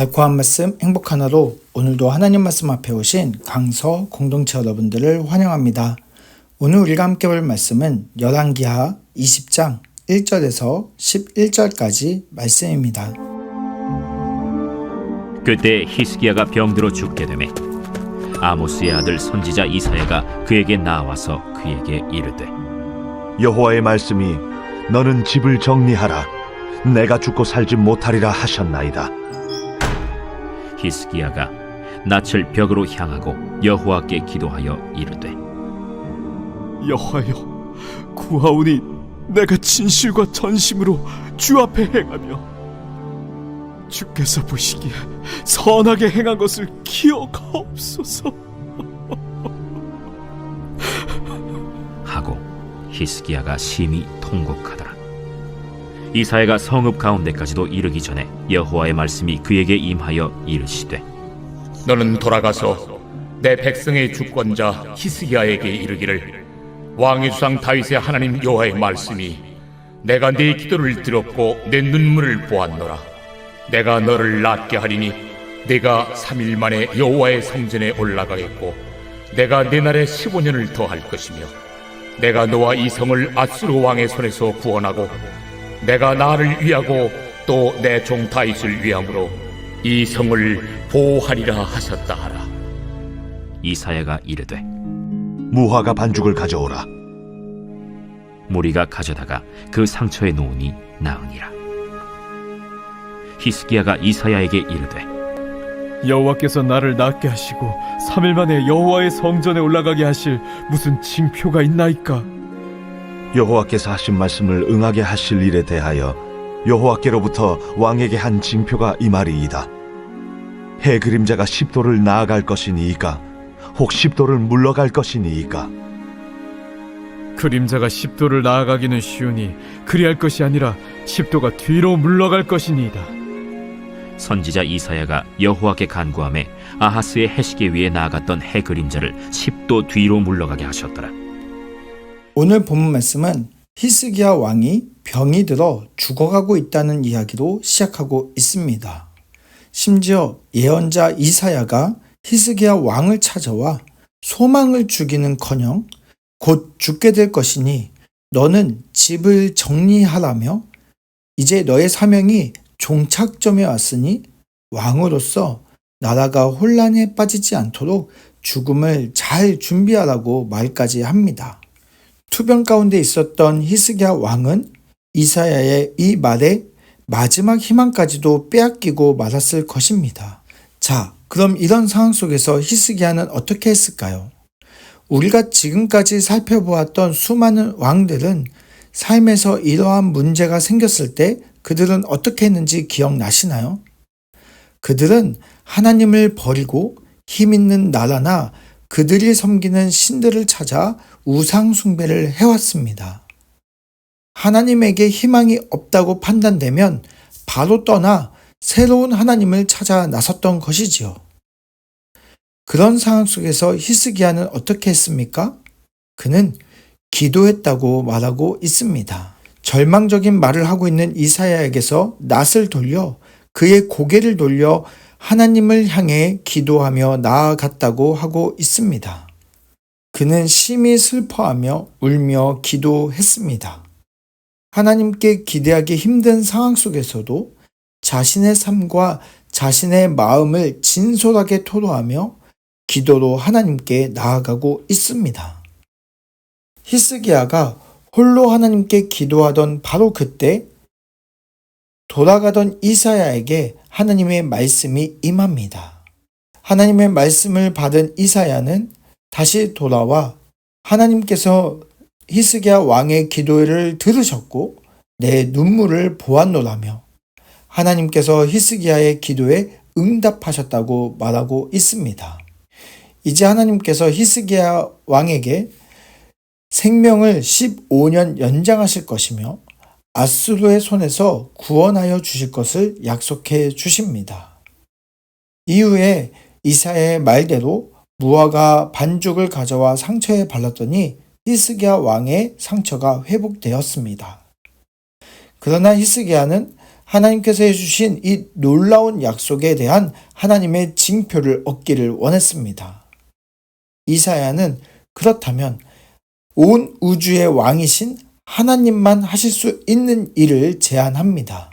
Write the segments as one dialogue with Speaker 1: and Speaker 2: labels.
Speaker 1: 달콤한 말씀 행복한 하루 오늘도 하나님 말씀 앞에 오신 강서 공동체 여러분들을 환영합니다. 오늘 우리가 함께 볼 말씀은 열왕기하 20장 1절에서 11절까지 말씀입니다.
Speaker 2: 그때 히스기야가 병들어 죽게 되매 아모스의 아들 선지자 이사야가 그에게 나와서 그에게 이르되
Speaker 3: 여호와의 말씀이 너는 집을 정리하라 내가 죽고 살지 못하리라 하셨나이다
Speaker 2: 히스기야가 낯을 벽으로 향하고 여호와께 기도하여 이르되
Speaker 4: 여호와여 구하오니 내가 진실과 전심으로 주 앞에 행하며 주께서 보시기에 선하게 행한 것을 기억하옵소서.
Speaker 2: 하고 히스기야가 심히 통곡하더라 이사야가 성읍 가운데까지도 이르기 전에 여호와의 말씀이 그에게 임하여 이르시되
Speaker 5: 너는 돌아가서 내 백성의 주권자 히스기야에게 이르기를 왕의 주상 다윗의 하나님 여호와의 말씀이 내가 네 기도를 들었고 내 눈물을 보았노라. 내가 너를 낫게 하리니 내가 3일 만에 여호와의 성전에 올라가겠고 내가 내 날에 15년을 더할 것이며 내가 너와 이 성을 아수르 왕의 손에서 구원하고 내가 나를 위하고 또 내 종 다윗을 위함으로 이 성을 보호하리라 하셨다 하라.
Speaker 2: 이사야가 이르되
Speaker 3: 무화과 반죽을 가져오라.
Speaker 2: 무리가 가져다가 그 상처에 놓으니 나으니라. 히스기야가 이사야에게 이르되
Speaker 4: 여호와께서 나를 낫게 하시고 3일 만에 여호와의 성전에 올라가게 하실 무슨 징표가 있나이까
Speaker 3: 여호와께서 하신 말씀을 응하게 하실 일에 대하여 여호와께로부터 왕에게 한 징표가 이 말이이다. 해 그림자가 십도를 나아갈 것이니이까 혹 십도를 물러갈 것이니이까
Speaker 4: 그림자가 10도를 나아가기는 쉬우니 그리할 것이 아니라 10도가 뒤로 물러갈 것이니이다.
Speaker 2: 선지자 이사야가 여호와께 간구함에 아하스의 해시계 위에 나아갔던 해 그림자를 10도 뒤로 물러가게 하셨더라
Speaker 1: 오늘 본문 말씀은 히스기야 왕이 병이 들어 죽어가고 있다는 이야기로 시작하고 있습니다. 심지어 예언자 이사야가 히스기야 왕을 찾아와 소망을 주기는커녕 곧 죽게 될 것이니 너는 집을 정리하라며 이제 너의 사명이 종착점에 왔으니 왕으로서 나라가 혼란에 빠지지 않도록 죽음을 잘 준비하라고 말까지 합니다. 투병 가운데 있었던 히스기야 왕은 이사야의 이 말에 마지막 희망까지도 빼앗기고 말았을 것입니다. 자, 그럼 이런 상황 속에서 히스기야는 어떻게 했을까요? 우리가 지금까지 살펴보았던 수많은 왕들은 삶에서 이러한 문제가 생겼을 때 그들은 어떻게 했는지 기억나시나요? 그들은 하나님을 버리고 힘 있는 나라나 그들이 섬기는 신들을 찾아 우상숭배를 해왔습니다. 하나님에게 희망이 없다고 판단되면 바로 떠나 새로운 하나님을 찾아 나섰던 것이지요. 그런 상황 속에서 히스기야는 어떻게 했습니까? 그는 기도했다고 말하고 있습니다. 절망적인 말을 하고 있는 이사야에게서 낯을 돌려 그의 고개를 돌려 하나님을 향해 기도하며 나아갔다고 하고 있습니다. 그는 심히 슬퍼하며 울며 기도했습니다. 하나님께 기대하기 힘든 상황 속에서도 자신의 삶과 자신의 마음을 진솔하게 토로하며 기도로 하나님께 나아가고 있습니다. 히스기야가 홀로 하나님께 기도하던 바로 그때 돌아가던 이사야에게 하나님의 말씀이 임합니다. 하나님의 말씀을 받은 이사야는 다시 돌아와 하나님께서 히스기야 왕의 기도를 들으셨고 내 눈물을 보았노라며 하나님께서 히스기야의 기도에 응답하셨다고 말하고 있습니다. 이제 하나님께서 히스기야 왕에게 생명을 15년 연장하실 것이며 아수르의 손에서 구원하여 주실 것을 약속해 주십니다. 이후에 이사의 말대로 무화과 반죽을 가져와 상처에 발랐더니 히스기야 왕의 상처가 회복되었습니다. 그러나 히스기야는 하나님께서 해주신 이 놀라운 약속에 대한 하나님의 징표를 얻기를 원했습니다. 이사야는 그렇다면 온 우주의 왕이신 하나님만 하실 수 있는 일을 제안합니다.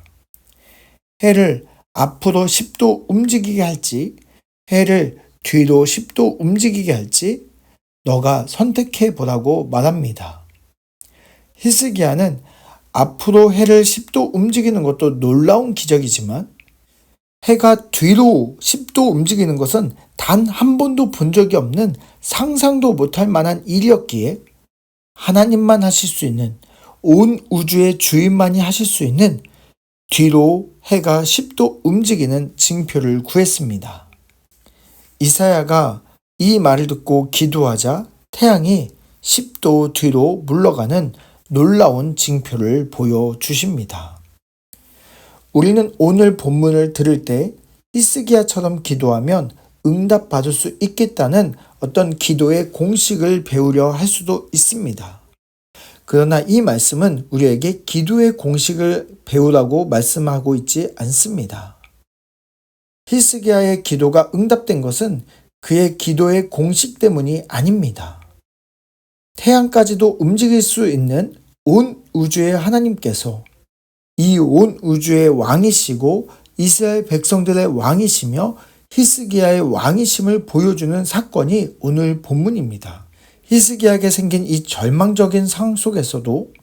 Speaker 1: 해를 앞으로 10도 움직이게 할지, 해를 뒤로 10도 움직이게 할지, 너가 선택해 보라고 말합니다. 히스기야는 앞으로 해를 10도 움직이는 것도 놀라운 기적이지만 해가 뒤로 10도 움직이는 것은 단 한 번도 본 적이 없는 상상도 못할 만한 일이었기에 하나님만 하실 수 있는 온 우주의 주인만이 하실 수 있는 뒤로 해가 10도 움직이는 징표를 구했습니다. 이사야가 이 말을 듣고 기도하자 태양이 10도 뒤로 물러가는 놀라운 징표를 보여주십니다. 우리는 오늘 본문을 들을 때 히스기야처럼 기도하면 응답받을 수 있겠다는 어떤 기도의 공식을 배우려 할 수도 있습니다. 그러나 이 말씀은 우리에게 기도의 공식을 배우라고 말씀하고 있지 않습니다. 히스기야의 기도가 응답된 것은 그의 기도의 공식 때문이 아닙니다. 태양까지도 움직일 수 있는 온 우주의 하나님께서 이 온 우주의 왕이시고 이스라엘 백성들의 왕이시며 히스기야의 왕이심을 보여주는 사건이 오늘 본문입니다. 히스기야에게 생긴 이 절망적인 상황 속에서도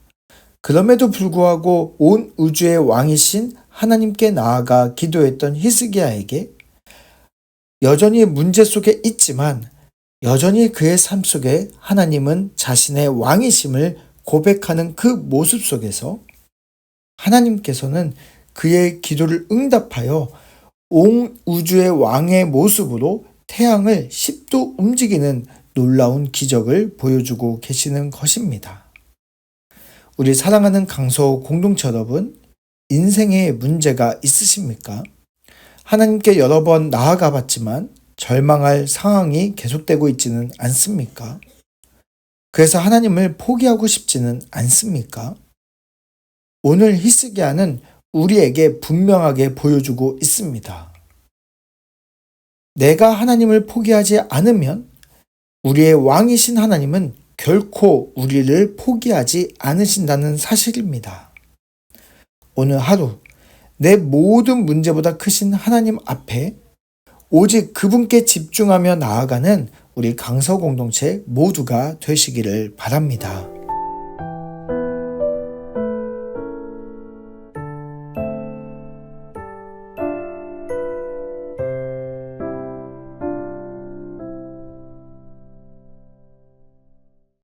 Speaker 1: 그럼에도 불구하고 온 우주의 왕이신 하나님께 나아가 기도했던 히스기야에게 여전히 문제 속에 있지만 여전히 그의 삶 속에 하나님은 자신의 왕이심을 고백하는 그 모습 속에서 하나님께서는 그의 기도를 응답하여 온 우주의 왕의 모습으로 태양을 10도 움직이는 놀라운 기적을 보여주고 계시는 것입니다. 우리 사랑하는 강서 공동체 여러분, 인생에 문제가 있으십니까? 하나님께 여러 번 나아가 봤지만 절망할 상황이 계속되고 있지는 않습니까? 그래서 하나님을 포기하고 싶지는 않습니까? 오늘 히스기야는 우리에게 분명하게 보여주고 있습니다. 내가 하나님을 포기하지 않으면 우리의 왕이신 하나님은 결코 우리를 포기하지 않으신다는 사실입니다. 오늘 하루 내 모든 문제보다 크신 하나님 앞에 오직 그분께 집중하며 나아가는 우리 강서 공동체 모두가 되시기를 바랍니다.